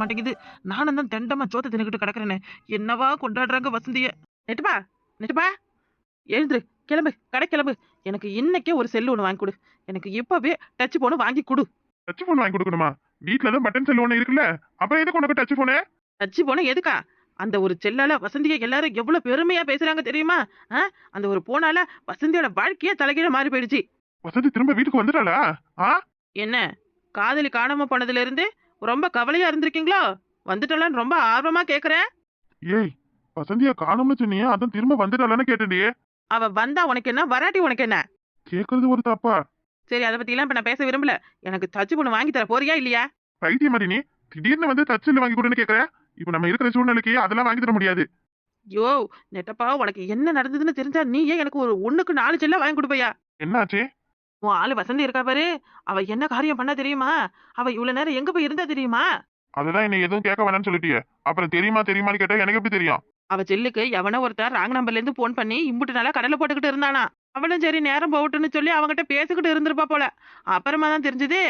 மாட்டேங்குது. நானும் தான் தெண்டமா சோத்த தின்னுக்கிட்டு கிடக்குறேனே. என்னவா கொண்டாடுறாங்க வசந்திய? நெட்டுப்பா நெட்டுப்பா. எழுந்துரு கிளம்பு கடை கிளம்பு. எனக்கு இன்னைக்கே ஒரு செல்லு ஒன்று வாங்கி கொடு. எனக்கு இப்பவே டச் போன வாங்கி கொடு. டச் போன் வாங்கி கொடுக்கணுமா? வீட்ல தான் பட்டன் செல் ஒண்ணு இருக்குல்ல? அப்புறம் எதுக்கு உனக்கு டச் போனு டச் போன எதுக்கா? அந்த ஒரு செல்லால வசந்தியை எல்லாரும் எவ்வளவு பெருமையா பேசுறாங்க தெரியுமா? அந்த ஒரு போனால வசந்தியோட வாழ்க்கையே தலைகீழ மாறி போயிடுச்சு. வசந்தி திரும்ப வீட்டுக்கு வந்துட்டாளா? என்ன? காதலி காணாம போனதுல இருந்து ரொம்ப கவலையா இருந்திருக்கீங்களோ? வந்துட்டலான்னு ரொம்ப ஆர்வமா கேக்குறேன். ஏய் வசந்தியா காணும்னு சொன்னியே அதான் திரும்ப வந்துட்டாளான்னு கேட்டேன்டியே அவ வந்தா உனக்கு என்ன வராட்டி உனக்கு என்ன? கேக்குறது ஒரு தப்பா? சரி அதை பத்தி எல்லாம் இப்ப நான் பேச விரும்பல. எனக்கு தச்சு பொண்ணு வாங்கி தர போறியா இல்லையா? பைத்திய மாதிரி நீ திடீர்னு வந்து டச் செல் வாங்கி கொடுன்னு கேக்குற? இப்ப நம்ம இருக்கிற சூழ்நிலைக்கு அதெல்லாம் வாங்கி தர முடியாது. யோ நெட்டப்பா உனக்கு என்ன நடந்ததுன்னு தெரிஞ்சா நீ ஏன் எனக்கு ஒரு ஒண்ணுக்கு நாலு செல்ல வாங்கி கொடுப்பையா? என்னாச்சு? உன் ஆளு வசந்தி இருக்கா பாரு? அவ என்ன காரியம் பண்ணா தெரியுமா? அவ இவ்வளவு நேரம் எங்க போய் இருந்தா தெரியுமா? அதெல்லாம் என்ன எதுவும் கேட்க வேணாம்னு சொல்லிட்டியே. அப்புறம் தெரியுமா தெரியுமான்னு கேட்டா எனக்கு எப்படி தெரியும்? அவ செல்லுக்கு எவனோ ஒருத்தர் ராங் நம்பர்ல இருந்து போன் பண்ணி இம்புட்டு நாளா கடலை போட்டுக்கிட்டு இருந்தானா. அவளும் சரி நேரம் போகட்டும்னு சொல்லி அவன்கிட்ட பேசிக்கிட்டு இருந்திருப்பா போல. அப்புறமா தான் தெரிஞ்சது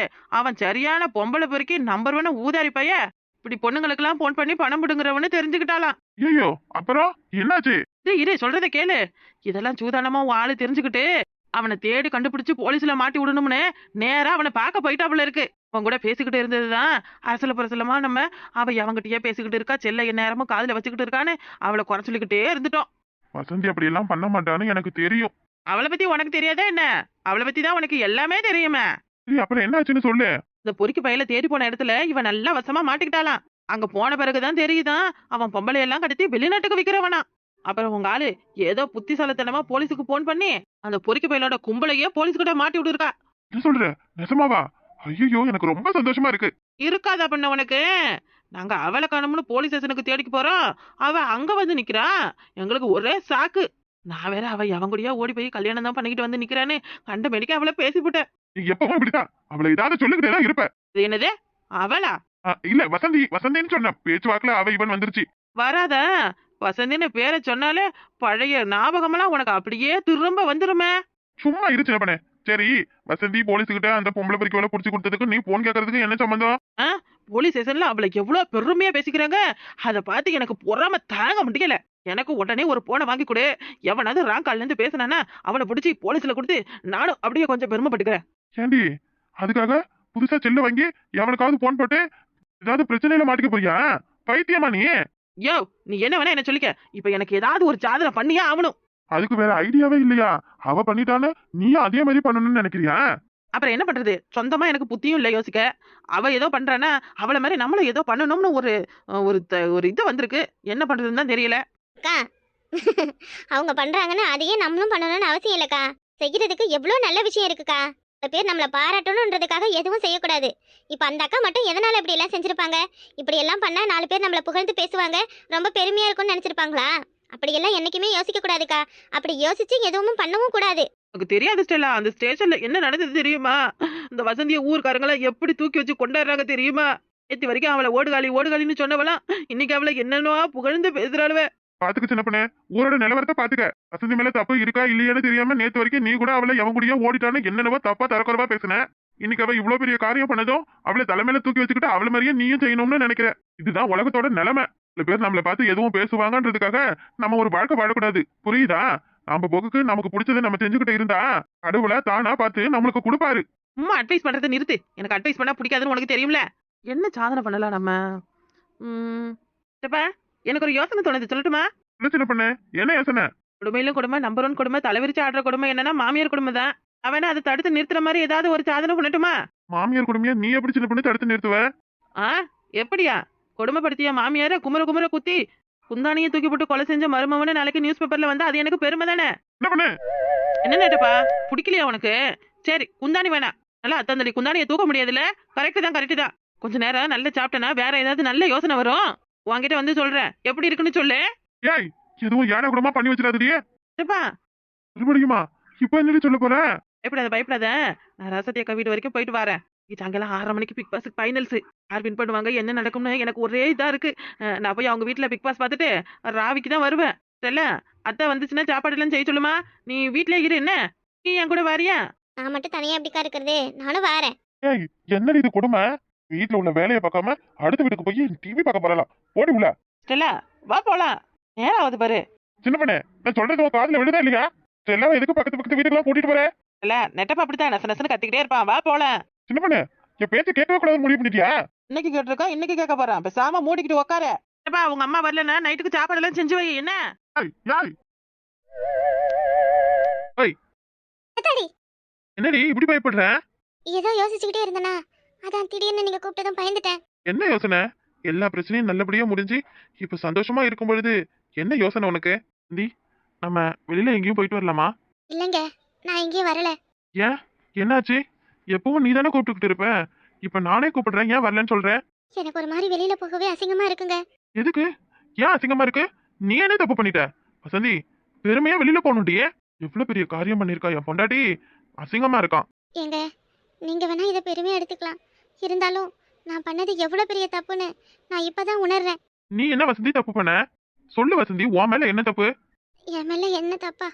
அவன் சரியான பொம்பளை பொறுக்கி நம்பர் ஒன்னு ஊதாரி பைய. இப்படி பொண்ணுங்களுக்கெல்லாம் போன் பண்ணி பணம் பிடுங்குறவன்னு தெரிஞ்சுக்கிட்டாலாம் ஐயோ அப்புறம் என்னாச்சு? இரு சொல்றத கேளு. இதெல்லாம் சூதானமா உன் ஆளு தெரிஞ்சுக்கிட்டு அவனை தேடி கண்டுபிடிச்சு போலீஸ்ல மாட்டி விடணும்னு நேரா அவனை பார்க்க போயிட்டாப்புல இருக்கு. அவன் கூட பேசிக்கிட்டு இருந்ததுதான். அரசல புரசலமா நம்ம அவ அவங்கிட்டயே பேசிக்கிட்டு இருக்கா செல்ல நேரமும் காதுல வச்சுக்கிட்டு இருக்கான்னு அவளை குறை சொல்லிக்கிட்டே இருந்துட்டோம். வசந்தி அப்படி எல்லாம் பண்ண மாட்டான்னு எனக்கு தெரியும். அவளை பத்தி உனக்கு தெரியாதா என்ன? அவளை பத்தி தான் உனக்கு எல்லாமே தெரியுமே. அப்புறம் என்னாச்சுன்னு சொல்லு. இந்த பொறுக்கி பையில தேடி போன இடத்துல இவன் நல்லா வசமா மாட்டிக்கிட்டாளாம் அங்க போன பிறகுதான் தெரியுதான். அவன் பொம்பளை எல்லாம் கடத்தி வெளிநாட்டுக்கு விக்கிறவனா. அப்புறம் உங்க ஆளு ஏதோ புத்திசாலித்தனமா போலீஸுக்கு போன் பண்ணி அந்த பொறுக்கி பையலோட கும்பலையே போலீஸ்கிட்ட மாட்டி விட்டுருக்கா. என்ன சொல்ற? நிஜமாவா? ஐயோ எனக்கு ரொம்ப சந்தோஷமா இருக்கு. இருக்காதா பண்ண உனக்கு? நாங்க அவளை காணோம்னு போலீஸ் ஸ்டேஷனுக்கு தேடிக்கு போறோம். அவ அங்க வந்து நிக்கிறா. எங்களுக்கு ஒரே சாக்கு. நான் வேற அவ அவன் கூடயா ஓடி போய் கல்யாணம் தான் பண்ணிக்கிட்டு வந்து நிக்கிறான்னு கண்ட மெடிக்க அவளை பேசிவிட்டேன் நீ எப்பவும் இப்படிதான் அவளை ஏதாவது சொல்லிக்கிட்டே தான் இருப்ப. இது என்னது? அவளா? இல்ல வசந்தி வசந்தின்னு சொன்ன பேச்சுவாக்குல அவ இவன் வந்துருச்சு. வராதா? வசந்தின்னு பேரை சொன்னாலே பழைய ஞாபகமெல்லாம் உனக்கு அப்படியே திரும்ப வந்துருமே. சும்மா இரு சின்ன பண்ணே சரி வசந்தி போலீஸ் கிட்ட அந்த பொம்பளை பறிக்கோல புடிச்சு கொடுத்ததுக்கு நீ போன் கேக்குறதுக்கு என்ன சம்பந்தம்? போலீஸ் ஸ்டேஷன்ல அவளை எவ்வளவு பெருமையா பேசிக்கிறாங்க. அதை பார்த்து எனக்கு பொறாம தாங்க முடியல. எனக்கு உடனே ஒரு போனை வாங்கி கொடு. எவனாவது ராங் கால்ல இருந்து பேசினானா அவனை பிடிச்சி போலீஸ்ல கொடுத்து நானும் அப்படியே கொஞ்சம் பெருமைப்பட்டுக்கிறேன். ஏண்டி அதுக்காக புதுசா செல்ல வாங்கி எவனுக்காவது போன் போட்டு ஏதாவது பிரச்சனையில மாட்டிக்க போறியா? பைத்தியமா நீ? யோ நீ என்ன வேணா என்ன சொல்லிக்க. இப்ப எனக்கு ஏதாவது ஒரு சாதனை பண்ணியே ஆகணும். அதுக்கு வேற ஐடியாவே இல்லையா? அவ பண்ணிட்டான்னு நீயும் அதே மாதிரி பண்ணணும்னு நினைக்கிறியா? அப்புறம் என்ன பண்றது? சொந்தமா எனக்கு புத்தியும் இல்லை யோசிக்க. அவ ஏதோ பண்றானா அவளை மாதிரி நம்மளும் ஏதோ பண்ணணும்னு ஒரு ஒரு த- ஒரு இது வந்திருக்கு. என்ன பண்றதுன்னு தான் தெரியல. அக்கா அவங்க பண்றாங்கன்னு அதையே நம்மளும் பண்ணணும்னு அவசியம் இல்லக்கா. செய்யறதுக்கு எவ்வளோ நல்ல விஷயம் இருக்குக்கா. பேர் நம்மளை பாராட்டணுன்றதுக்காக எதுவும் செய்யக்கூடாது. இப்போ அந்த அக்கா மட்டும் எதனால் இப்படி எல்லாம் செஞ்சுருப்பாங்க? இப்படி எல்லாம் பண்ணால் நாலு பேர் நம்மளை புகழ்ந்து பேசுவாங்க. ரொம்ப பெருமையாக இருக்கும்னு நினச்சிருப்பாங்களா? அப்படியெல்லாம் என்னைக்குமே யோசிக்கக்கூடாதுக்கா. அப்படி யோசிச்சு எதுவும் பண்ணவும் கூடாது. உனக்கு தெரியாது ஸ்டெல்லா. அந்த ஸ்டேஷன்ல என்ன நடந்தது தெரியுமா? இந்த வசந்திய ஊர்க்காரங்கள எப்படி தூக்கி வச்சு கொண்டாடுறாங்க தெரியுமா? நேற்று வரைக்கும் அவளை ஓடுகாலி ஓடுகாலின்னு சொன்னவளாம் இன்னைக்கு அவளை என்னென்னவோ புகழ்ந்து பேசுறாளுவே. பாத்துக்க சின்ன பண்ணே ஊரோட நிலவரத்தை பாத்துக்க. வசந்தி மேல தப்பு இருக்கா இல்லையான்னு தெரியாம நேத்து வரைக்கும் நீ கூட அவளை எவன் கூடயோ ஓடிட்டான்னு என்னென்னவோ தப்பா தரக்குறவா பேசுன. இன்னைக்கு அவ இவ்வளவு பெரிய காரியம் பண்ணதும் அவளை தலைமையில தூக்கி வச்சுக்கிட்டு அவள மாதிரியே நீயும் செய்யணும்னு நினைக்கிற. இதுதான் உலகத்தோட நிலைமை. சில பேர் நம்மளை பார்த்து எதுவும் பேசுவாங்கன்றதுக்காக நம்ம ஒரு வாழ்க்கை வாழக்கூடாது. புரியுதா? நம்ம போக்குக்கு நமக்கு பிடிச்சதை நம்ம செஞ்சுக்கிட்டு இருந்தா கடவுளை தானா பார்த்து நம்மளுக்கு கொடுப்பாரு. சும்மா அட்வைஸ் பண்றதை நிறுத்து. எனக்கு அட்வைஸ் பண்ணா பிடிக்காதுன்னு உனக்கு தெரியும்ல? என்ன சாதனை பண்ணலாம் நம்ம? ம். எனக்கு ஒரு யோசனை தோணுது. சொல்லட்டுமா? என்ன சின்ன பண்ணு? என்ன யோசனை? கொடுமையிலும் கொடுமை நம்பர் ஒன் கொடுமை தலைவிரிச்சு ஆடுற கொடுமை என்னன்னா மாமியார் கொடுமை தான். அவனை அதை தடுத்து நிறுத்துற மாதிரி ஏதாவது ஒரு சாதனை பண்ணட்டுமா? மாமியார் குடுமையா? நீ எப்படி சின்ன பண்ணி தடுத்து நிறுத்துவ? ஆ? எப்படியா? கொடுமைப்படுத்திய மாமியார? குமுற குமுற குத்தி குந்தானியை தூக்கி போட்டு கொலை செஞ்ச மருமவனு நாளைக்கு நியூஸ் பேப்பர்ல வந்து அது எனக்கு பெருமை தானே? என்ன பண்ணு? என்ன நேட்டப்பா பிடிக்கலையா உனக்கு? சரி குந்தாணி வேணாம் நல்லா அத்தந்தடி குந்தானியை தூக்க முடியாதுல்ல? கரெக்டு தான் கரெக்டு தான். கொஞ்ச நேரம் நல்லா சாப்பிட்டேனா? வேற ஏதாவது நல்ல யோசனை வரும்? உன்கிட்ட வந்து சொல்றேன். எப்படி இருக்குன்னு சொல்லு. ஏய் எதுவும் ஏழை குடமா பண்ணி வச்சிடாதடியே. ஏப்பா மறுபடியுமா இப்ப என்னடி சொல்ல போற? பயப்படாத பயப்படாத? நான் ரசத்தி அக்கா வீடு வரைக்கும் போயிட்டு வரேன். இது அங்கெல்லாம் ஆறரை மணிக்கு பிக் பாஸ் ஃபைனல்ஸ் யார் வின் பண்ணுவாங்க என்ன நடக்கும்னு எனக்கு ஒரே இதா இருக்கு. நான் போய் அவங்க வீட்ல பிக் பாஸ் பார்த்துட்டு ராவிக்கு தான் வருவேன். சரில அத்தை வந்துச்சுன்னா சாப்பாடு எல்லாம் செய்ய சொல்லுமா? நீ வீட்லயே இரு என்ன? நீ என் கூட வாரியா? நான் மட்டும் தனியா எப்படிக்கா இருக்கிறது. நானும் வாரேன். ஏய் என்னடி இது கொடுமை? வீட்டுல உள்ள வேலையை பார்க்காம அடுத்த வீட்டுக்கு போய் டிவி பார்க்க போறலாம். போடி உள்ள. ஸ்டெல்லா வா போலாம். நேரம் ஆகுது பாரு. சின்ன பண்ணு நான் சொல்றது உன் காதுல விழுதா இல்லையா? எல்லாம் எதுக்கு பக்கத்து பக்கத்து வீட்டுக்குலாம் கூட்டிட்டு போற? இல்ல நெட்டப்ப அப்படித்தான் நச நசன்னு கத்திக்கிட்டே இருப்பான். வா போலாம். சின்ன பண்ணு என் பேச்ச கேட்கவே கூடாது முடிவு பண்ணிட்டியா? இன்னைக்கு கேட்டிருக்கோம் இன்னைக்கு கேட்க போறான். பேசாம மூடிக்கிட்டு உட்கார ஏப்பா உங்க அம்மா வரலன்னா நைட்டுக்கு சாப்பாடு எல்லாம் செஞ்சு வை என்ன? என்னடி இப்படி பயப்படுற? ஏதோ யோசிச்சுக்கிட்டே இருந்தனா? அதான் திடீர்னு நீங்க கூப்பிட்டதும் பயந்துட்டேன். என்ன யோசனை? எல்லா பிரச்சனையும் நல்லபடியா முடிஞ்சு இப்ப சந்தோஷமா இருக்கும் பொழுது என்ன யோசனை உனக்கு? தி நம்ம வெளியில எங்கேயும் போயிட்டு வரலாமா? இல்லைங்க நான் எங்கேயும் வரல. ஏன்? என்னாச்சு? எப்பவும் நீ தானே கூப்பிட்டுக்கிட்டு இருப்ப? இப்ப நானே கூப்பிடுறேன் ஏன் வரலன்னு சொல்ற? எனக்கு ஒரு மாதிரி வெளியில போகவே அசிங்கமா இருக்குங்க. எதுக்கு? ஏன் அசிங்கமா இருக்கு? நீ என்ன தப்பு பண்ணிட்ட? வசந்தி பெருமையா வெளியில போகணுண்டியே எவ்வளவு பெரிய காரியம் பண்ணிருக்கா என் பொண்டாட்டி? அசிங்கமா இருக்கான். ஏங்க நீங்க வேணா இதை பெருமையா எடுத்துக்கலாம். இருந்தாலும் நான் பண்ணது எவ்வளவு பெரிய தப்புன்னு நான் இப்பதான் உணர்றேன். நீ என்ன வசந்தி தப்பு பண்ண? சொல்லு வசந்தி உன் மேல என்ன தப்பு? என் மேல என்ன தப்பா?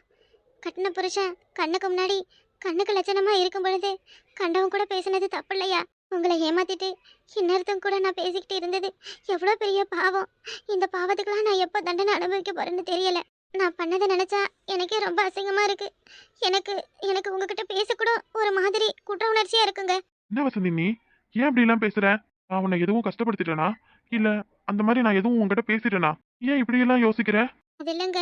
கட்டின புருஷன் கண்ணுக்கு முன்னாடி கண்ணுக்கு லட்சணமா இருக்கும் பொழுது கண்டவன் கூட பேசினது தப்பு இல்லையா உங்களை ஏமாத்திட்டு இன்னொருத்தன் கூட நான் பேசிக்கிட்டு இருந்தது எவ்வளோ பெரிய பாவம். இந்த பாவத்துக்கெல்லாம் நான் எப்போ தண்டனை அனுபவிக்க போறேன்னு தெரியல. நான் பண்ணதை நினைச்சா எனக்கே ரொம்ப அசிங்கமா இருக்கு. எனக்கு எனக்கு உங்ககிட்ட பேசக்கூட ஒரு மாதிரி குற்ற உணர்ச்சியா இருக்குங்க. என்ன வசந்தி நீ? ஏன் இப்படி எல்லாம் பேசுற? நான் உன்னை எதுவும் கஷ்டப்படுத்திட்டேனா? இல்ல அந்த மாதிரி நான் எதுவும் உன்கிட்ட பேசிட்டேனா? ஏன் இப்படி எல்லாம் யோசிக்கிற? அது இல்லைங்க.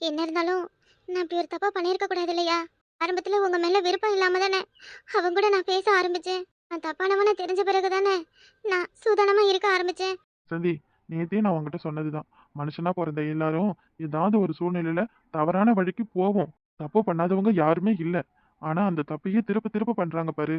என்ன இருந்தாலும் நான் இப்படி ஒரு தப்பா பண்ணியிருக்க கூடாது இல்லையா? ஆரம்பத்துல உங்க மேல விருப்பம் இல்லாம தானே அவங்க கூட நான் பேச ஆரம்பிச்சேன். நான் தப்பானவன தெரிஞ்ச பிறகு தானே நான் சூதானமா இருக்க ஆரம்பிச்சேன். சந்தி நேத்தே நான் உன்கிட்ட சொன்னதுதான். மனுஷனா பிறந்த எல்லாரும் ஏதாவது ஒரு சூழ்நிலையில தவறான வழிக்கு போவோம். தப்பு பண்ணாதவங்க யாருமே இல்ல. ஆனா அந்த தப்பையே திருப்ப திருப்ப பண்றாங்க பாரு.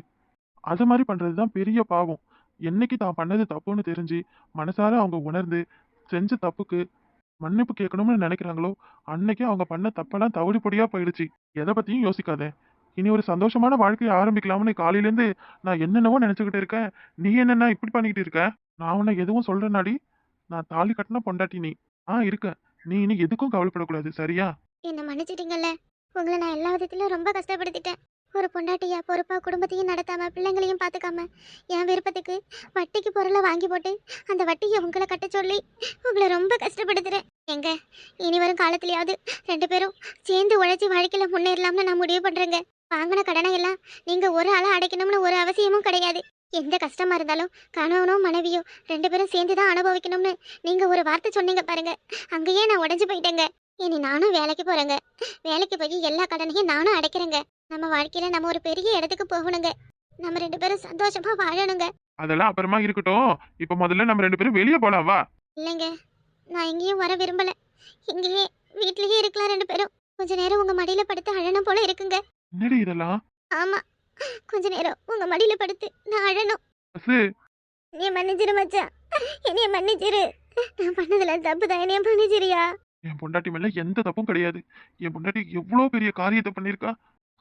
அது மாதிரி பண்றதுதான் பெரிய பாவம். என்னைக்கு தான் பண்ணது தப்புன்னு தெரிஞ்சு மனசார அவங்க உணர்ந்து செஞ்ச தப்புக்கு மன்னிப்பு கேட்கணும்னு நினைக்கிறாங்களோ அன்னைக்கு அவங்க பண்ண தப்பெல்லாம் தவிடு பொடியா போயிடுச்சு. எதை பத்தியும் யோசிக்காதே. இனி ஒரு சந்தோஷமான வாழ்க்கையை ஆரம்பிக்கலாம்னு காலையிலேருந்து நான் என்னென்னவோ நினைச்சுக்கிட்டு இருக்கேன். நீ என்னென்ன இப்படி பண்ணிக்கிட்டு இருக்க? நான் உன்னை எதுவும் சொல்றேனாடி? நான் தாலி கட்டின பொண்டாட்டி நீ. ஆ இருக்க. நீ இனி எதுக்கும் கவலைப்படக்கூடாது. சரியா? என்ன மன்னிச்சிட்டீங்கல்ல. உங்களை நான் எல்லா விதத்திலும் ரொம்ப கஷ்டப்படுத்திட்டேன். ஒரு பொண்டாட்டியா பொறுப்பா குடும்பத்தையும் நடத்தாம பிள்ளைங்களையும் பார்த்துக்காம என் விருப்பத்துக்கு வட்டிக்கு பொருளை வாங்கி போட்டு அந்த வட்டியை உங்களை கட்ட சொல்லி உங்களை ரொம்ப கஷ்டப்படுத்துறேன். எங்க இனி வரும் காலத்துலயாவது ரெண்டு பேரும் சேர்ந்து உழைச்சி வாழ்க்கையில முன்னேறலாம்னு நான் முடிவு பண்றேங்க. வாங்கின கடனை எல்லாம் நீங்க ஒரு ஆளா அடைக்கணும்னு ஒரு அவசியமும் கிடையாது. எந்த கஷ்டமா இருந்தாலும் கணவனோ மனைவியோ ரெண்டு பேரும் சேர்ந்து தான் அனுபவிக்கணும்னு நீங்க ஒரு வார்த்தை சொன்னீங்க பாருங்க. அங்கேயே நான் உடைஞ்சு போயிட்டேங்க. இனி நானும் வேலைக்கு போறேங்க. வேலைக்கு போய் எல்லா கடனையும் நானும் அடைக்கிறேங்க. நம்ம வாழ்க்கையில நம்ம ஒரு பெரிய இடத்துக்கு போகணுங்க. நம்ம ரெண்டு பேரும் சந்தோஷமா வாழணுங்க. அதெல்லாம் அப்புறமா இருக்கட்டும். இப்ப முதல்ல நம்ம ரெண்டு பேரும் வெளியே போலாம் வா. இல்லைங்க. நான் எங்கேயும் வர விரும்பல. இங்கேயே வீட்லயே இருக்கலாம் ரெண்டு பேரும். கொஞ்ச நேரம் உங்க மடியில படுத்து அழணும் போல இருக்குங்க. என்னடி இதெல்லாம்? ஆமா. கொஞ்ச நேரம் உங்க மடியில படுத்து நான் அழணும். பசு. நீ மன்னிச்சிரு மச்சான். என்னைய மன்னிச்சிரு. நான் பண்ணதுல தப்பு தான் என்னைய மன்னிச்சிரியா? என் பொண்டாட்டி மேல எந்த தப்பும் கிடையாது. என் பொண்டாட்டி எவ்வளவு பெரிய காரியத்தை பண்ணிருக்கா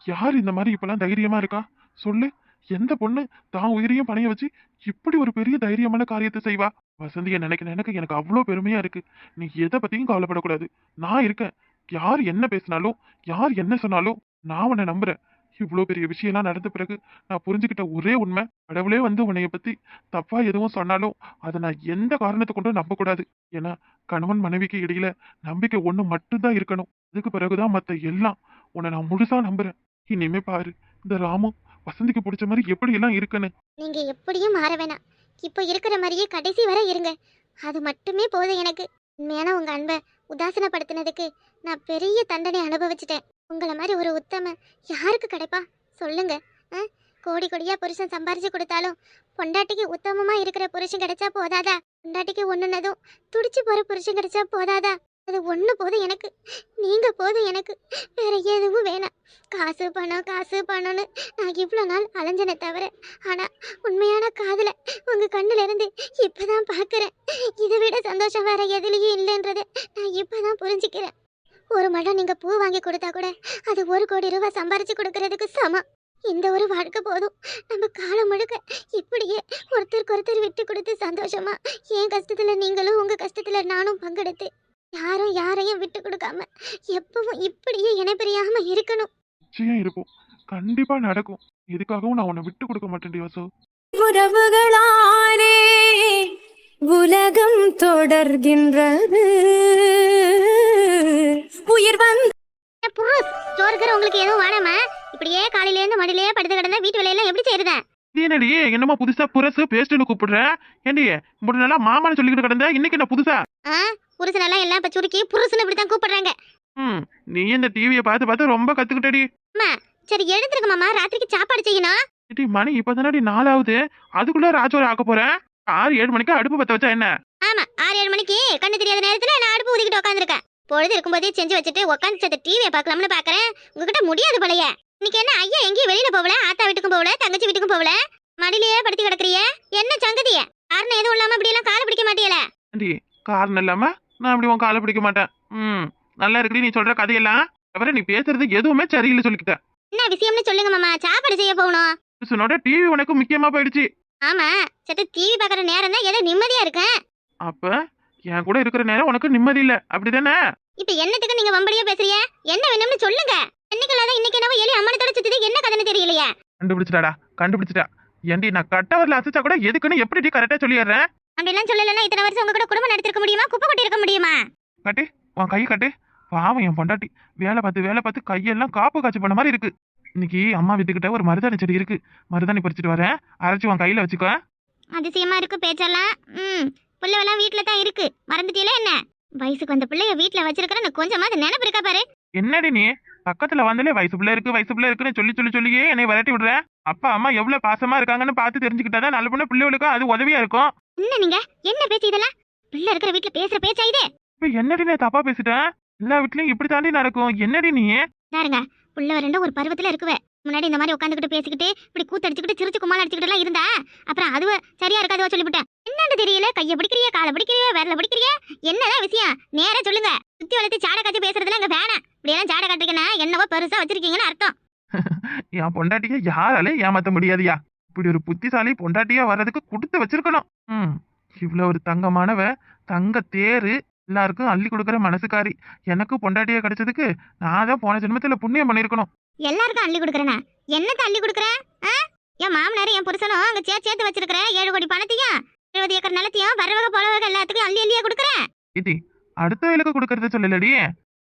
யார் இந்த மாதிரி இப்பெல்லாம் தைரியமா இருக்கா? சொல்லு. எந்த பொண்ணு தான் உயிரையும் பணைய வச்சு இப்படி ஒரு பெரிய தைரியமான காரியத்தை செய்வா? வசந்தியை நினைக்க நினைக்க எனக்கு அவ்வளோ பெருமையா இருக்கு. நீ எதை பத்தியும் கவலைப்படக்கூடாது. நான் இருக்கேன். யார் என்ன பேசினாலும் யார் என்ன சொன்னாலும் நான் உன்னை நம்புறேன். இவ்வளோ பெரிய விஷயம்லாம் நடந்த பிறகு நான் புரிஞ்சுக்கிட்ட ஒரே உண்மை கடவுளே வந்து உன்னைய பத்தி தப்பா எதுவும் சொன்னாலும் அதை நான் எந்த காரணத்தை கொண்டும் நம்பக்கூடாது. ஏன்னா கணவன் மனைவிக்கு இடையில நம்பிக்கை ஒன்று மட்டும்தான் இருக்கணும். அதுக்கு பிறகுதான் மற்ற எல்லாம் உன்னை நான் முழுசா நம்புறேன். இனிமே பாரு. இந்த ராமு வசந்திக்கு பிடிச்ச மாதிரி எப்படி எல்லாம் இருக்குன்னு. நீங்க எப்படியும் மாற வேணாம். இப்போ இருக்கிற மாதிரியே கடைசி வரை இருங்க. அது மட்டுமே போதும் எனக்கு. உண்மையான உங்க அன்பை உதாசனப்படுத்தினதுக்கு நான் பெரிய தண்டனை அனுபவிச்சிட்டேன். உங்களை மாதிரி ஒரு உத்தம யாருக்கு கிடைப்பா? சொல்லுங்க. ஆ? கோடி கோடியா புருஷன் சம்பாரிச்சு கொடுத்தாலும் பொண்டாட்டிக்கு உத்தமமா இருக்கிற புருஷன் கிடைச்சா போதாதா? பொண்டாட்டிக்கு ஒண்ணுனதும் துடிச்சு போற புருஷன் கிடைச்சா போதாதா? அது ஒன்று போதும் எனக்கு. நீங்க போதும் எனக்கு. வேற எதுவும் வேணாம். காசு பணம் காசு பணம்னு நான் இவ்வளோ நாள் அலைஞ்சனே தவிர ஆனால் உண்மையான காதில் உங்கள் கண்ணுல இருந்து இப்பதான் பார்க்குறேன் இதை விட சந்தோஷம் வேற எதுலேயும் இல்லைன்றதை நான் இப்போ தான் புரிஞ்சுக்கிறேன். ஒரு மடம் நீங்கள் பூ வாங்கி கொடுத்தா கூட அது ஒரு கோடி ரூபாய் சம்பாரிச்சு கொடுக்கறதுக்கு சமம். இந்த ஒரு வாழ்க்கை போதும். நம்ம காலம் முழுக்க இப்படியே ஒருத்தருக்கு ஒருத்தர் விட்டு கொடுத்து சந்தோஷமா என் கஷ்டத்தில் நீங்களும் உங்கள் கஷ்டத்தில் நானும் பங்கெடுத்து யாரும் யாரையும் விட்டு கொடுக்காம எப்பவும் இப்படியே இணைப்பிரியாம இருக்கணும். நிச்சயம் இருப்போம் கண்டிப்பா நடக்கும். இதுக்காகவும் நான் உன்னை விட்டு கொடுக்க மாட்டேன்டி வசு உறவுகளாலே உலகம் தொடர்கின்றது. உயிர் வந்த புருஷ் சோறுக்கிற உங்களுக்கு எதுவும் வேணாமா? இப்படியே காலையில இருந்து மடியிலேயே படுத்து கிடந்தா வீட்டு வேலையெல்லாம் எப்படி செய்யறத? இது என்னடி என்னமோ புதுசா புரசு பேஸ்ட்னு கூப்பிடுற? ஏண்டி முடி நல்லா மாமான்னு சொல்லிக்கிட்டு கிடந்த இன்னைக்கு என்ன புதுசா? ஆ புருஷனெல்லாம் எல்லாம் இப்ப சுருக்கி புருஷன் இப்படித்தான் கூப்பிடுறாங்க. ம் நீ இந்த டிவியை பார்த்து பார்த்து ரொம்ப கத்துக்கிட்டடி. சரி எழுந்திருக்க மாமா ராத்திரிக்கு சாப்பாடு செய்யணும். ஏடி மணி இப்பதானடி நாலாவது. அதுக்குள்ள ராஜோரை ஆக்க போறேன் ஆறு ஏழு மணிக்கு அடுப்பு பத்த வச்சா என்ன? ஆமா ஆறு ஏழு மணிக்கு கண்ணு தெரியாத நேரத்துல நான் அடுப்பு ஊதிக்கிட்டு உட்காந்துருக்கேன் பொழுது இருக்கும்போதே செஞ்சு வச்சுட்டு உட்காந்து சத்த டிவியை பார்க்கலாம்னு பாக்குறேன். உங்ககிட்ட முடியாது போலயே. இன்னைக்கு என்ன ஐயா எங்கேயும் வெளியில போகல? ஆத்தா வீட்டுக்கும் போகல? தங்கச்சி வீட்டுக்கும் போகல? மடியிலேயே படுத்து கிடக்குறிய? என்ன சங்கதிய? காரணம் எதுவும் இல்லாம இப்படி எல்லாம் காலை பிடிக்க மாட்டியல? ஏண்டி காரணம் இல்லாம நான் அப்படி உன் காலை பிடிக்க மாட்டேன். ம் நல்லா இருக்குடி நீ சொல்ற கதையெல்லாம். தவிர நீ பேசுறது எதுவுமே சரியில்லை சொல்லிக்கிட்ட. என்ன விஷயம்னு சொல்லுங்க மாமா. சாப்பாடு செய்ய போகணும். புருஷனோட டிவி உனக்கு முக்கியமா போயிடுச்சு. ஆமா சத்த டிவி பாக்குற நேரம் தான் ஏதோ நிம்மதியா இருக்கேன் அப்ப என் கூட இருக்கிற நேரம் உனக்கு நிம்மதி இல்ல. அப்படிதானே? இப்ப என்னத்துக்கு நீங்க வம்படியா பேசுறீங்க? என்ன வேணும்னு சொல்லுங்க. என்னைக்கு இன்னைக்கு என்னவோ எலி அம்மனத்தோட சுத்துது என்ன கதைன்னு தெரியலையே? கண்டுபிடிச்சிட்டாடா கண்டுபிடிச்சிட்டா. ஏண்டி நான் கட்டவரில் அசைச்சா கூட எதுக்குன்னு எப்படி கரெக்டா சொல்லிடுறேன் அப்படிலாம் சொல்லலைன்னா இத்தனை வருஷம் உங்க கூட குடும்பம் நடத்திருக்க முடியுமா? குப்பை கொட்டி இருக்க முடியுமா? கட்டு உன் கை கட்டு. பாவம் என் பொண்டாட்டி. வேலை பார்த்து வேலை பார்த்து கையெல்லாம் காப்பு காய்ச்சி பண்ண மாதிரி இருக்கு. இன்னைக்கு அம்மா வீட்டுக்கிட்ட ஒரு மருதாணி செடி இருக்கு. மருதாணி பறிச்சுட்டு வரேன். அரைச்சு உன் கையில வச்சுக்கோ. அதிசயமா இருக்கு பேச்செல்லாம். ம் பிள்ளைவெல்லாம் வீட்ல தான் இருக்கு. மறந்துட்டீல என்ன? வயசுக்கு வந்த பிள்ளைய வீட்ல வச்சிருக்கிற கொஞ்சமாவது நினைப்பு இருக்கா பாரு. என்னடி நீ? பக்கத்துல வந்தாலே வயசு பிள்ளை இருக்கு வயசு பிள்ளை இருக்குன்னு சொல்லி சொல்லி சொல்லியே என்னை விரட்டி விடுற. அப்பா அம்மா எவ்வளவு பாசமா இருக்காங்கன்னு பார்த்து தெரிஞ்சுக்கிட்டாதான் நல்ல பொண்ணு பிள்ளைகளுக்கும் அது உதவியா இருக்கும். என்ன நீங்க? என்ன பேச்சு இதெல்லாம்? பிள்ளை இருக்கிற வீட்ல பேசுற பேச்சா இது? இப்ப என்னடி நான் தப்பா பேசிட்டேன் எல்லா வீட்லயும் இப்படி தாண்டி நடக்கும். என்னடி நீ? பாருங்க புள்ள ரெண்டு ஒரு பருவத்துல இருக்குவே. முன்னாடி இந்த மாதிரி உட்காந்துக்கிட்டு பேசிக்கிட்டு இப்படி கூத்தடிச்சுக்கிட்டு சிரிச்சு குமால் அடிச்சுக்கிட்டு எல்லாம் இருந்தா? அப்புறம் அதுவ சரியா இருக்காதுவா சொல்லிவிட்டேன். என்னன்னு தெரியல? கைய பிடிக்கிறிய? காலை பிடிக்கிறிய? விரல பிடிக்கிறிய? என்னதான் விஷயம்? நேரா சொல்லுங்க. சுத்தி வளர்த்து சாடை காய்ச்சி பேசுறதுல இங்க வேணாம். இப்படி எல்லாம் சாடை காட்டுறீங்கன்னா என்னவோ பெருசா வச்சிருக்கீங்கன்னு அர்த்தம். என் பொண்டாட்டிய யாராலே ஏமாத்த முடியாதுயா இப்படி ஒரு புத்திசாலி பொண்டாட்டியா வர்றதுக்கு கொடுத்து வச்சிருக்கணும். ம். இவ்வளோ ஒரு தங்கமானவ தங்க தேரு எல்லாருக்கும் அள்ளி கொடுக்குற மனசுக்காரி. எனக்கு பொண்டாட்டியா கிடைச்சதுக்கு நான் தான் போன ஜென்மத்துல புண்ணியம் பண்ணியிருக்கணும் எல்லாருக்கும் அள்ளி கொடுக்குறேனா? என்னத்த அள்ளி கொடுக்குறேன்? என் மாமனார் என் புருஷனும் அங்க சேர்த்து சேர்த்து வச்சிருக்கிறேன் ஏழு கோடி பணத்தையும் இருபது ஏக்கர் நிலத்தையும் வரவக போலவக எல்லாத்துக்கும் அள்ளி அள்ளியே கொடுக்குறேன் இது அடுத்த வேலைக்கு கொடுக்கறத சொல்லலடி.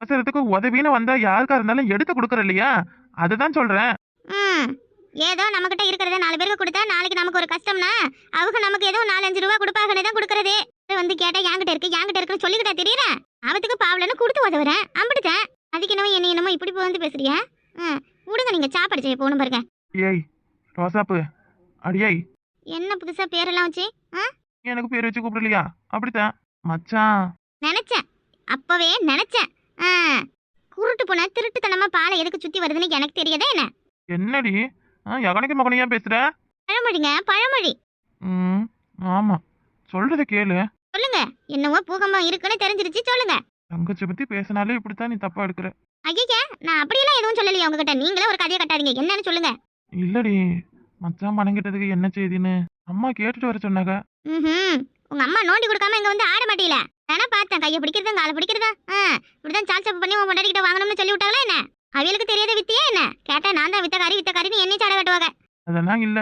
அவசரத்துக்கு உதவின்னு வந்தா யாருக்கா இருந்தாலும் எடுத்து கொடுக்கற இல்லையா அதுதான் சொல்றேன். ம். ஏதோ நம்மகிட்ட இருக்கிறத நாலு பேருக்கு கொடுத்தா நாளைக்கு நமக்கு ஒரு கஷ்டம்னா அவங்க நமக்கு ஏதோ நாலஞ்சு ரூபா கொடுப்பாங்கன்னு தான் கொடுக்கறது. வந்து கேட்டா என்கிட்ட இருக்கு என்கிட்ட இருக்குன்னு சொல்லிக்கிட்டா தெரியல அவத்துக்கு பாவலன்னு கொடுத்து உதவுறேன் அம்பிடுத்தேன் அதுக்கு என்னவோ என்ன என்னமோ இப்படி போய் வந்து பேசுறியா? ம். விடுங்க நீங்க சாப்பாடு செய்ய போகணும் பாருங்க. ஏய் ரோசாப்பு. அடியாய். என்ன புதுசா பேரெல்லாம் வச்சு? எனக்கு பேர் வச்சு கூப்பிடலையா? அப்படித்தான். மச்சான். நினைச்சேன். அப்பவே நினைச்சேன். ஆ, குருட்டு போன திருட்டுத்தனமா பாலை எதுக்கு சுத்தி வருதுன்னு எனக்கு தெரியாதா என்ன? என்னடி? ஆ எகனைக்கு மகனையா பேசுற? பழமொழிங்க பழமொழி. ம் ஆமா. சொல்றத கேளு. சொல்லுங்க. என்னவோ பூகம்பம் இருக்குன்னு தெரிஞ்சிருச்சு சொல்லுங்க. தங்கச்சி பத்தி பேசினாலே இப்படித்தான் நீ தப்பா எடுக்கிற. ஐயா நான் அப்படியெல்லாம் எதுவும் சொல்லலையே உங்ககிட்ட. நீங்களே ஒரு கதையை கட்டாதீங்க. என்னன்னு சொல்லுங்க. இல்லடி. மச்சான் பணம் கிட்டதுக்கு என்ன செய்தின்னு? அம்மா கேட்டுட்டு வர சொன்னாங்க. ம் உங்க அம்மா நோண்டி கொடுக்காம இங்க வந்து ஆட மாட்டீல வேணா பார்த்தேன். கையை பிடிக்கிறதா காலை பிடிக்கிறதா? ஆ இப்படிதான் சால் சப்பு பண்ணி உன் பொண்டாட்டிக்கிட்ட வாங்கணும்னு சொல்லி விட்டாங்களா என்ன? அவியலுக்கு தெரியாத வித்தியே என்ன? கேட்டா நான் தான் வித்தக்காரி வித்தக்காரின்னு என்னை சாட கட்டுவாங்க. அதெல்லாம் இல்ல.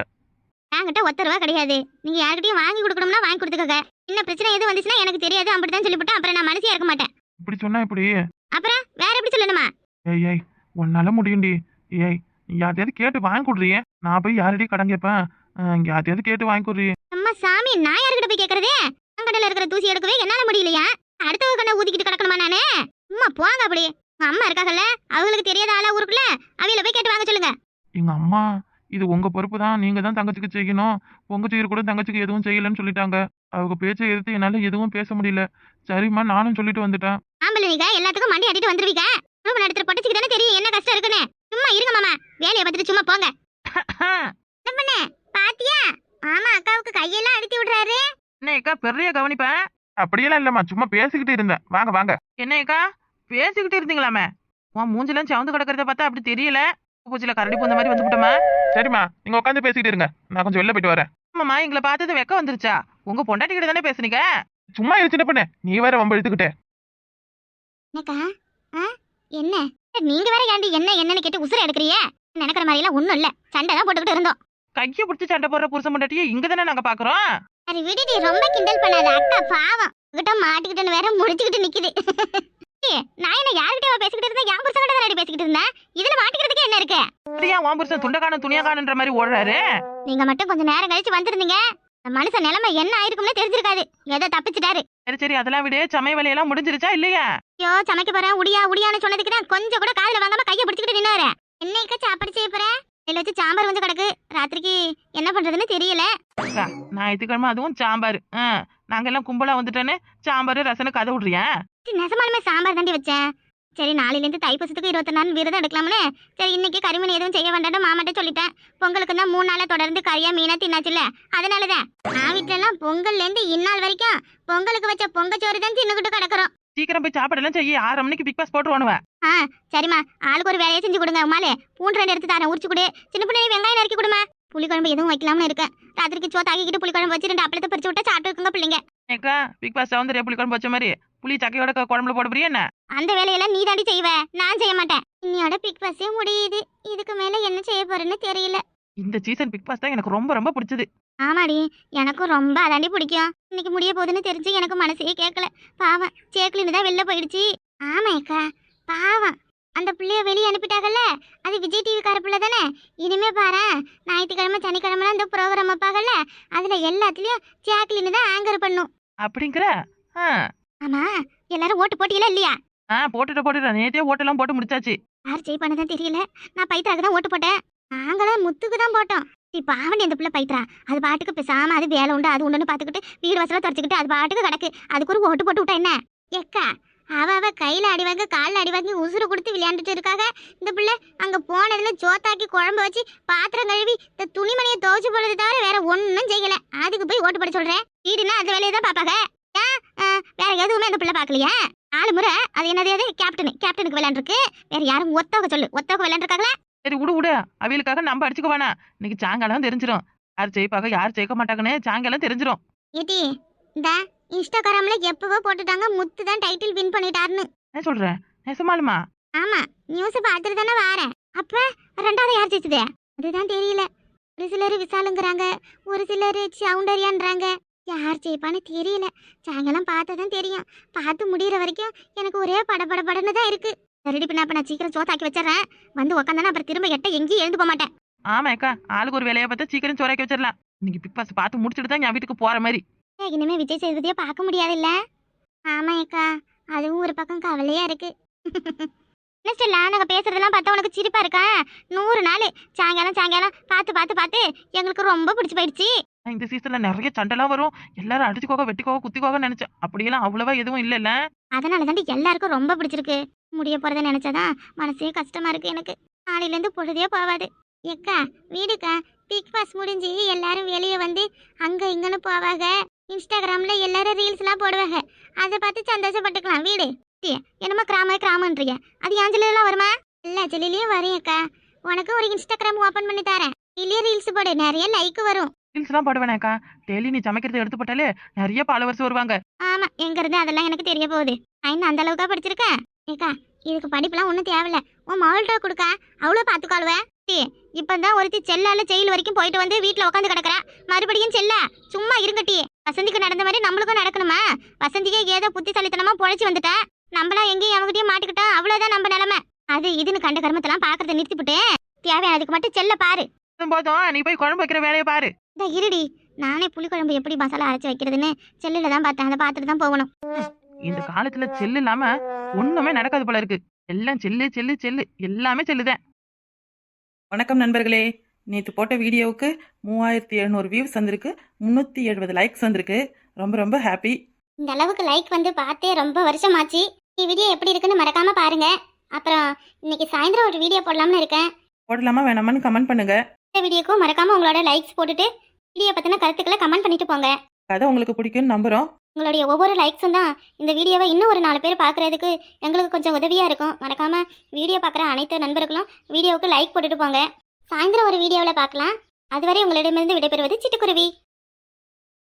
என்கிட்ட ஒத்த ரூபா கிடையாது. நீங்க யார்கிட்டயும் வாங்கி கொடுக்கணும்னா வாங்கி கொடுத்துக்கோங்க. என்ன பிரச்சனை எதுவும் வந்துச்சுன்னா எனக்கு தெரியாது. அப்படிதான் சொல்லிவிட்டேன். அப்புறம் நான் மனசியா இருக்க மாட்டேன். இப்படி சொன்னா இப்படி அப்புறம் வேற எப்படி சொல்லணுமா? ஏய் ஏய் உன்னால முடியும்டி. ஏய் நீ கேட்டு வாங்கி கொடுறியே நான் போய் யார்கிட்டயும் கடன் கேட்பேன். ஆ, யார்ட்டையாவது கேட்டு வாங்கி கொடுறியே அம்மா சாமி நான் யார்கிட்ட போய் கேக்குறதே? கண்ணில் இருக்கிற தூசி எடுக்கவே என்னால முடியலையா? அடுத்தவங்க கண்ணை ஊதிக்கிட்டு கிடக்கணுமா நானு? அம்மா போங்க அப்படி. உங்க அம்மா இருக்காங்கல்ல அவங்களுக்கு தெரியாத ஆளா ஊருக்குள்ள அவியில போய் கேட்டு வாங்க சொல்லுங்க. எங்க அம்மா இது உங்க பொறுப்பு தான். நீங்க தான் தங்கச்சிக்கு செய்யணும். உங்க சீர் கூட தங்கச்சிக்கு எதுவும் செய்யலன்னு சொல்லிட்டாங்க. அவங்க பேச்சை எதிர்த்து என்னால எதுவும் பேச முடியல. சரிம்மா நானும் சொல்லிட்டு வந்துட்டேன். ஆம்பளை நீங்க எல்லாத்துக்கும் மண்டி அடிட்டு வந்துருவீங்க. குடும்ப நடத்துற பொட்டச்சுக்கு தானே தெரியும் என்ன கஷ்டம் இருக்குன்னு. சும்மா இருங்க மாமா. வேலையை பார்த்துட்டு சும்மா போங்க. பாத்தியா? ஆமா அக்காவுக்கு கையெல்லாம் அடித்து விடுறாரு. என்னக்கா பெரிய கவனிப்பேன் அப்படியெல்லாம் இல்லம்மா சும்மா பேசிக்கிட்டு இருந்தேன். வாங்க வாங்க. என்னக்கா பேசிக்கிட்டு இருந்தீங்களாமே? உன் மூஞ்செல்லாம் சவுந்து கிடக்கிறத பார்த்தா அப்படி தெரியல. பூச்சில கரடி போந்த மாதிரி வந்து விட்டோமா சரிம்மா நீங்க உட்காந்து பேசிக்கிட்டு இருங்க. நான் கொஞ்சம் வெளில போயிட்டு வரேன். ஆமாம்மா எங்களை பார்த்தது வெக்க வந்துருச்சா? உங்க பொண்டாட்டி கிட்ட தானே பேசுனீங்க? சும்மா இரு சின்ன பண்ணு. நீ வேற வம்பு எடுத்துக்கிட்டே என்னக்கா? என்ன? நீங்க வேற ஏண்டி என்ன என்னன்னு கேட்டு உசுர எடுக்கிறியே நினைக்கிற மாதிரி எல்லாம் ஒண்ணும் இல்ல. சண்டை தான் போட்டுக்கிட்டு இருந்தோம். கைய பிடிச்சி சண்டை போடுற புருஷன் முன்னாடியே இங்க தானே நாங்க பாக்குறோம்? சரி விடுடி. ரொம்ப கிண்டல் பண்ணாத. அக்கா பாவம். உங்ககிட்ட மாட்டிக்கிட்டேன்னு வேற முடிச்சுக்கிட்டு நிக்குது. நான் என்ன யார்கிட்ட பேசிக்கிட்டு இருந்தேன்? என் புருஷன் கிட்ட பேசிக்கிட்டு இருந்தேன்? இதுல மாட்டிக்கிறதுக்கு என்ன இருக்கு? சரியா உன் புருஷன் துண்டக்கான துணியாக்கானன்ற மாதிரி ஓடுறாரு? நீங்க மட்டும் கொஞ்ச நேரம் கழிச்சு வந்திருந்தீங்க. மனுஷன் நிலைமை என்ன ஆயிருக்கும்னு தெரிஞ்சிருக்காது. ஏதோ தப்பிச்சிட்டாரு. சரி சரி. அதெல்லாம் விடு. சமய வேலையெல்லாம் முடிஞ்சிருச்சா இல்லையா? ஐயோ சமைக்க போறேன். உடியா உடியான்னு சொன்னதுக்கு தான் கொஞ்சம் கூட காதுல வாங்காம கையை பிடிச்சிக்கிட்டு நின்னாரு. என்னைக்க சாப்பாடு செய்ய போற? வச்சு சாம்பார் வந்து கிடக்கு. ராத்திரிக்கு என்ன பண்றதுன்னு தெரியல. ஞாயிற்றுக்கிழமை அதுவும் சாம்பார். ஆ நாங்க எல்லாம் கும்பலா வந்துட்டோன்னு சாம்பார் ரசனு கதை விடுறியா? நெசமாலுமே சாம்பார் தாண்டி வச்சேன் சரி நாளையிலேருந்து தைப்பூசத்துக்கு இருபத்தி நாள் விரதம் எடுக்கலாம்னு சரி இன்னைக்கு கறிமீன் எதுவும் செய்ய வேண்டாம் மாமாட்ட சொல்லிட்டேன். பொங்கலுக்கு தான் மூணு நாளா தொடர்ந்து கறியா மீனா தின்னாச்சுல்ல. அதனாலதான் நான் வீட்டுல எல்லாம் பொங்கல்ல இருந்து இந்நாள் வரைக்கும் பொங்கலுக்கு வச்ச பொங்கச்சோறு தான் தின்னுக்கிட்டு கிடக்குறோம். சீக்கிரம் போய் சாப்பாடெல்லாம் செய்ய ஆறு மணிக்கு பிக் பாஸ் போட்டுருவானுவ. ஆ சரிம்மா. ஆளுக்கு ஒரு வேலையை செஞ்சு கொடுங்க உமாலே. பூண்டு ரெண்டு எடுத்து தரேன் உரிச்சு கொடு. சின்ன பிள்ளை வெங்காயம் நறுக்கி கொடுமா. புளிக்குழம்பு எதுவும் வைக்கலாம்னு இருக்கேன். ராத்திரிக்கு சோத்து ஆக்கிக்கிட்டு புளிக்குழம்பு வச்சு ரெண்டு அப்பளத்தை பறிச்சு விட்டா சாப்பிட்டு இருக்குங்க பிள்ளைங்க. ஏக்கா பிக் பாஸ் சவுந்தரிய புளி குழம்பு வச்ச மாதிரி புளி சக்கையோட குழம்புல போட போறியா என்ன? அந்த வேலையெல்லாம் நீ தாண்டி செய்வ. நான் செய்ய மாட்டேன். இன்னையோட பிக் பஸ்ஸே முடியுது. இதுக்கு மேல என்ன செய்ய போறேன்னு தெரியல. இந்த சீசன் பிக் பாஸ் தான் எனக்கு ரொம்ப ரொம்ப பிடிச்சது. ஆமாடி எனக்கும் ரொம்ப அதாண்டி பிடிக்கும். இன்னைக்கு முடிய போகுதுன்னு தெரிஞ்சு எனக்கு மனசே கேட்கல பாவம் சேக்கலின்னு தான் வெளில போயிடுச்சு. ஆமாக்கா பாவம். அந்த பிள்ளைய வெளியே அனுப்பிட்டாங்கல்ல அது விஜய் டிவி கார பிள்ளை தானே? இனிமே பாரு ஞாயிற்றுக்கிழமை சனிக்கிழமை அந்த ப்ரோக்ராம் வைப்பாங்கல்ல அதுல எல்லாத்துலயும் சேக்கலின்னு தான் ஆங்கர் பண்ணும். அப்படிங்கிற? ஆ. ஆமா. எல்லாரும் ஓட்டு போட்டியில இல்லையா? ஆ போட்டுட்ட போட்டுட்ட நேத்தே ஓட்டெல்லாம் போட்டு முடிச்சாச்சு. யார் ஜெய் பண்ணதான் தெரியல. நான் பைத்ராக்கு தான் ஓட்டு போட்டேன். நாங்களாம் முத்துக்கு தான் போட்டோம். இப்போ அவன் எந்த பிள்ளை பைத்திரா அது பாட்டுக்கு பேசாம அது வேலை உண்டு அது உண்டுன்னு பார்த்துக்கிட்டு வீடு வசல தொடச்சிக்கிட்டு அது பாட்டுக்கு கிடக்கு. அதுக்கு ஒரு ஓட்டு போட்டு விட்டா என்ன? எக்கா அவ அவ கையில அடி வாங்கி கால்ல அடி வாங்கி உசுறு கொடுத்து விளையாண்டுட்டு இருக்காங்க இந்த பிள்ளை அங்க போனதுல சோத்தாக்கி குழம்பு வச்சு பாத்திரம் கழுவி இந்த துணிமணியை துவைச்சு போடுறது தவிர வேற ஒன்றும் செய்யல. அதுக்கு போய் ஓட்டு போட சொல்றேன். வீடுனா அந்த வேலையை தான் பாப்பாங்க ஏன்? வேற எதுவுமே அந்த பிள்ளை பாக்கலையா? நாலு முறை அது என்னது அது கேப்டனு கேப்டனுக்கு விளையாண்டுருக்கு. வேற யாரும் ஒத்தவங்க சொல்லு. ஒத்தவங்க விளையாண்டுருக்காங்களா? சரி விடு விடு. அவியலுக்காக நம்ம அடிச்சுக்க வேணாம் இன்னைக்கு சாயங்காலம் தெரிஞ்சிடும் யார் ஜெயிப்பாங்க யார் ஜெயிக்க மாட்டாங்கன்னு சாயங்காலம் தெரிஞ்சிடும் ஏட்டி இந்த இன்ஸ்டாகிராம்ல எப்பவோ போட்டுட்டாங்க முத்து தான் டைட்டில் வின் பண்ணிட்டாருன்னு. என்ன சொல்றேன் நெசமாலுமா? ஆமா நியூஸ் பார்த்துட்டு தானே வாரேன். அப்ப ரெண்டாவது யார் ஜெயிச்சது? அதுதான் தெரியல. ஒரு சிலர் விசாலுங்கிறாங்க ஒரு சிலர் சவுண்டரியான்றாங்க யார் ஜெயிப்பான்னு தெரியல. சாயங்காலம் பார்த்தா தான் தெரியும். பார்த்து முடியிற வரைக்கும் எனக்கு ஒரே படபட படன்னு தான் இருக்கு. ரெடி பண்ண அப்ப நான் சீக்கிரம் சோத்தாக்கி வச்சிடறேன். வந்து உக்காந்தானே அப்புறம் திரும்ப எட்ட எங்கேயும் எழுந்து போக மாட்டேன். ஆமா அக்கா ஆளுக்கு ஒரு வேலையை பார்த்தா சீக்கிரம் சோறாக்கி வச்சிடலாம். இன்னைக்கு பிக் பாஸ் பார்த்து முடிச்சுட்டு தான் என் வீட்டுக்கு போற மாதிரி. இனிமே விஜய் சேதுபதியை பார்க்க முடியாதுல்ல? ஆமா அக்கா அதுவும் ஒரு பக்கம் கவலையா இருக்கு. என்ன ஸ்டெல்லா நாங்க பேசுறதெல்லாம் பார்த்தா உனக்கு சிரிப்பா இருக்கா? நூறு நாள் சாயங்காலம் சாயங்காலம் பார்த்து பார்த்து பார்த்து எங்களுக்கு ரொம்ப பிடிச்சி போயிடுச்சு. இந்த சீசன்ல நிறைய சண்டைலாம் வரும். எல்லாரும் அடிச்சுக்கோக வெட்டிக்கோக குத்திக்கோக நினைச்சேன். அப்படியெல்லாம் அவ்வளவா எதுவும் இல்லைல்ல. அதனால தான் எல்லாருக்கும் ரொம்ப பிடிச்சிருக்கு. முடிய போறத நினைச்சாதான் மனசே கஷ்டமா இருக்கு எனக்கு. நாளையில இருந்து பொழுதே போவாது எக்கா வீடுக்கா. பிக் பாஸ் முடிஞ்சு எல்லாரும் வெளியே வந்து அங்க இங்கன்னு போவாங்க இன்ஸ்டாகிராம்ல எல்லாரும் ரீல்ஸ் எல்லாம் போடுவாங்க அதை பார்த்து சந்தோஷப்பட்டுக்கலாம். வீடு. டீ, என்னமோ கிராம கிராமன்றீங்க அது ஏன் ஜில்லையெல்லாம் வருமா? எல்லா ஜெலிலையும் வரும் அக்கா உனக்கு ஒரு இன்ஸ்டாகிராம் ஓபன் பண்ணி தரேன். இல்லையே ரீல்ஸ் போடு. நிறைய லைக் வரும். ரீல்ஸ்லாம் போடுவேனேக்கா. டெய்லி நீ சமைக்கிறது எடுத்து போட்டாலே நிறைய ஃபாலோவர்ஸ் வருவாங்க. ஆமா எங்க இருந்து அதெல்லாம் எனக்கு தெரிய போகுது. நான் அந்த அளவுக்கா படிச்சிருக்கேன்? ஏக்கா இதுக்கு படிப்புலாம் ஒன்றும் தேவையில்ல. உன் மகள்கிட்ட கொடுக்க. அவ்வளோ பார்த்துக்காளுவ இப்பதான் ஒருத்தி செல்லால ஜெயில் வரைக்கும் போயிட்டு வந்து வீட்டில் உட்காந்து கிடக்குறா. மறுபடியும் செல்லா. சும்மா இருங்கட்டி வசந்திக்கு நடந்த மாதிரி நம்மளுக்கும் நடக்கணுமா? வசந்திக்கே ஏதோ புத்திசாலித்தனமா பொழைச்சி வந்துட்டா. நம்மளா எங்கேயும் அவங்ககிட்டயும் மாட்டிக்கிட்டோம் அவ்வளோதான் நம்ம நிலமை. அது இதுன்னு கண்ட கர்மத்தெல்லாம் பார்க்கறத நிறுத்திவிட்டு தேவையானதுக்கு மட்டும் செல்ல பாரு. போதும். நீ போய் குழம்பு வைக்கிற வேலையை பாரு. இந்த இருடி. நானே புளிக்குழம்பு எப்படி மசாலா அரைச்சி வைக்கிறதுன்னு செல்லில் தான் பார்த்தேன். அதை பார்த்துட்டு தான் போகணும். இந்த காலத்துல செல்லு இல்லாம ஒண்ணுமே நடக்காது போல இருக்கு. எல்லாம் செல்லு செல்லு செல்லு. எல்லாமே செல்லுதான். வணக்கம் நண்பர்களே. நேற்று போட்ட வீடியோவுக்கு மூவாயிரத்தி எழுநூறு வியூஸ் வந்திருக்கு. முந்நூற்றி எழுபது லைக்ஸ் வந்திருக்கு. ரொம்ப ரொம்ப ஹாப்பி இந்த அளவுக்கு லைக் வந்து பார்த்தே ரொம்ப வருஷமாச்சு. இந்த வீடியோ எப்படி இருக்குன்னு மறக்காம பாருங்க. அப்புறம் இன்னைக்கு சாயந்தரம் ஒரு வீடியோ போடலாம்னு இருக்கேன். போடலாமா வேணாமான்னு கமெண்ட் பண்ணுங்க. இந்த வீடியோக்கும் மறக்காம உங்களோட லைக்ஸ் போட்டுட்டு வீடியோ பத்தின கருத்துக்களை கமெண்ட் பண்ணிட்டு போங்க. கதை உங்களுக்கு பிடிக்கும்னு நம்புறோம். உங்களுடைய ஒவ்வொரு லைக்ஸும் தான் இந்த வீடியோவை இன்னும் ஒரு நாலு பேர் பார்க்கறதுக்கு எங்களுக்கு கொஞ்சம் உதவியா இருக்கும். மறக்காம வீடியோ பார்க்குற அனைத்து நண்பர்களும் வீடியோவுக்கு லைக் போட்டுட்டு போங்க. சாயந்தரம் ஒரு வீடியோவில் பார்க்கலாம். அதுவரை உங்களிடமிருந்து விடைபெறுவது சிட்டுக்குருவி.